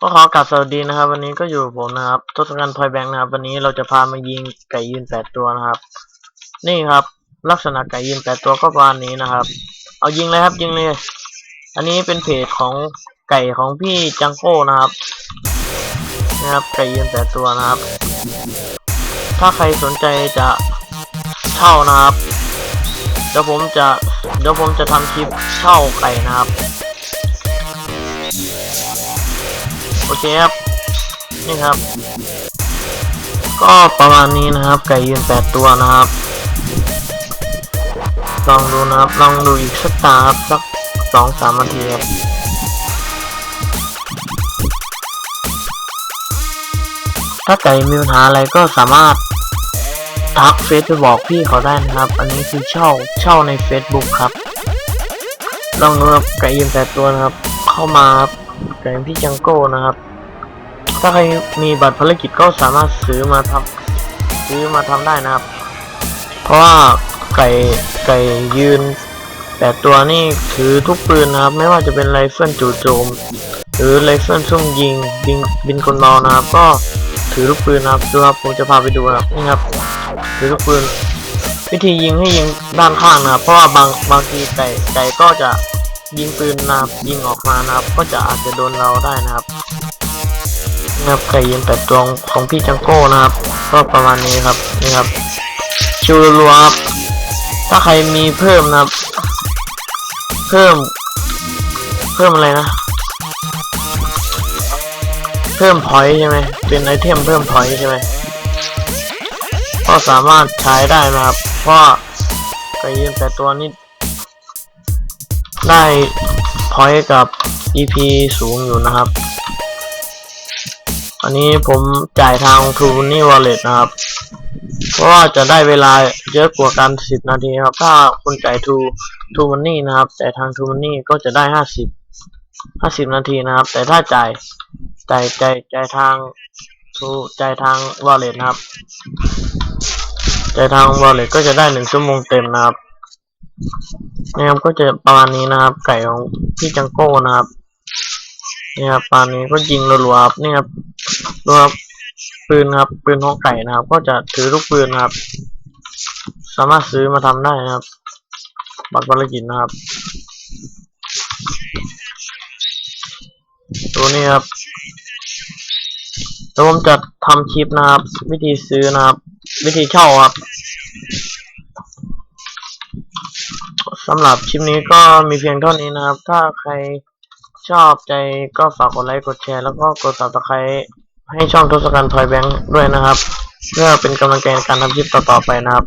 ก็ขอกลับสวัสดีนะครับ วันนี้ก็อยู่ผมนะครับทศกัณฐ์พลอยแบงค์นะครับ วันนี้เราจะพามายิงไก่ยืนแปดตัวนะครับ นี่ครับ ลักษณะไก่ยืนแปดตัวก็ประมาณนี้นะครับ เอายิงเลยครับยิงเลย อันนี้เป็นเพจของไก่ของพี่จังโก้นะครับนะครับไก่ยืนแปดตัวนะครับ ถ้าใครสนใจจะเช่านะครับเดี๋ยวผมจะเดี๋ยวผมจะทำคลิปเช่าไก่นะครับ โอเคครับ นี่ครับ ก็ประมาณนี้นะครับ ไก่ยืนแปดตัวนะครับ ลองดูนะครับ ลองดูอีกสักตาบสักสองสามนาทีครับถ้าไก่มีปัญหาอะไรก็สามารถทักเฟซไปบอกพี่เขาได้นะครับ อันนี้คือเช่าเช่าใน Facebook ครับ ลองดูครับไก่ยืนแปดตัวนะครับ เข้ามา ครับไก่พี่จังโก้นะครับ ถ้าใครมีบัตรภารกิจก็สามารถซื้อมาทำซื้อมาทำได้นะครับ เพราะว่าไก่ไก่ยืนแต่ตัวนี่ถือทุกปืนนะครับ ไม่ว่าจะเป็นไรเฟิลจู่โจม หรือไรเฟิลซุ่มยิงบินบินคนเมานะครับ ก็ถือลูกปืนนะครับดูครับผมจะพาไปดูนะครับนี่ครับถือลูกปืนวิธียิงให้ยิงด้านข้างนะครับ เพราะว่าบางบางทีไก่ไก่ก็จะ ยิงปืนนะครับยิงออกมานะครับ ก็จะอาจจะโดนเราได้นะครับนะครับไก่ยืนแปดตัวของพี่จังโก้นะครับ ก็ประมาณนี้ครับนี่ครับชิวรัวครับถ้าใครมีเพิ่มนะครับ เพิ่ม เพิ่มอะไรนะเพิ่มพอยต์ใช่ไหมเป็นไอเทมเพิ่มพอยต์ใช่ไหมก็สามารถใช้ได้นะครับ เพราะไก่ยืนแปดตัวนี้ ได้พอยต์กับ EP สูงอยู่นะครับ อันนี้ผมจ่ายทาง t ูนี่ Wallet นะครับ เพราะว่าจะได้เวลาเยอะกว่ากันสิบนาทีครับ ถ้าคุณจ่ายทูทูมันนี่นะครับจ่ทางทูมันนี่ก็จะได้ห้าสิบห้าสิบนาทีนะครับ แต่ถ้าจ่ายจ่ายจ่ายจ่ายทางทูจ่ายทาง Wallet นะครับจ่ายทาง Wallet ก็จะได้หนึ่งชั่วโมงเต็มนะครับ นะครับก็จะประมาณนี้นะครับ ไก่ของพี่จังโก้นะครับนี่ครับปานนี้ก็ยิงรัวๆครับนี่ครับดูครับปืนครับปืนของไก่นะครับ ก็จะถือลูกปืนนะครับ สามารถซื้อมาทำได้นะครับ บัตรภารกิจนะครับตัวนี้ครับแล้วผมจะทำคลิปนะครับ วิธีซื้อนะครับ วิธีเช่าครับ สำหรับคลิปนี้ก็มีเพียงเท่านี้นะครับ ถ้าใครชอบใจก็ฝากกดไลค์กดแชร์แล้วก็กด subscribe ให้ช่องทศกัณฐ์ทอยแบงค์ด้วยนะครับ เพื่อเป็นกำลังใจในการทำคลิปต่อๆไปนะครับ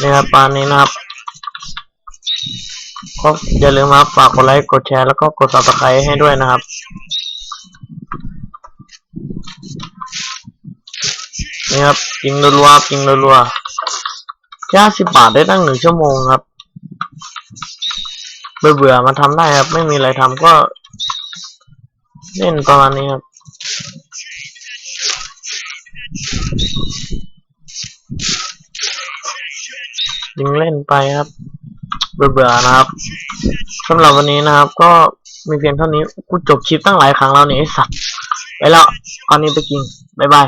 นี่ครับปานนี้นะครับก็อย่าลืมครับฝากกดไลค์กดแชร์แล้วก็กด subscribe ให้ด้วยนะครับนี่ครับยิงรัวๆยิงรัวๆ แค่สิบบาทได้ตั้งหนึ่งชั่วโมงครับ เบื่อๆมาทำได้ครับ ไม่มีอะไรทำก็ เล่นประมาณนี้ครับ ยิงเล่นไปครับ เบื่อๆนะครับสำหรับวันนี้นะครับ ก็มีเพียงเท่านี้ กูจบคลิปตั้งหลายครั้งแล้วเนี่ยไอสัตว์ ไปแล้วตอนนี้ไปกิน บ๊ายบาย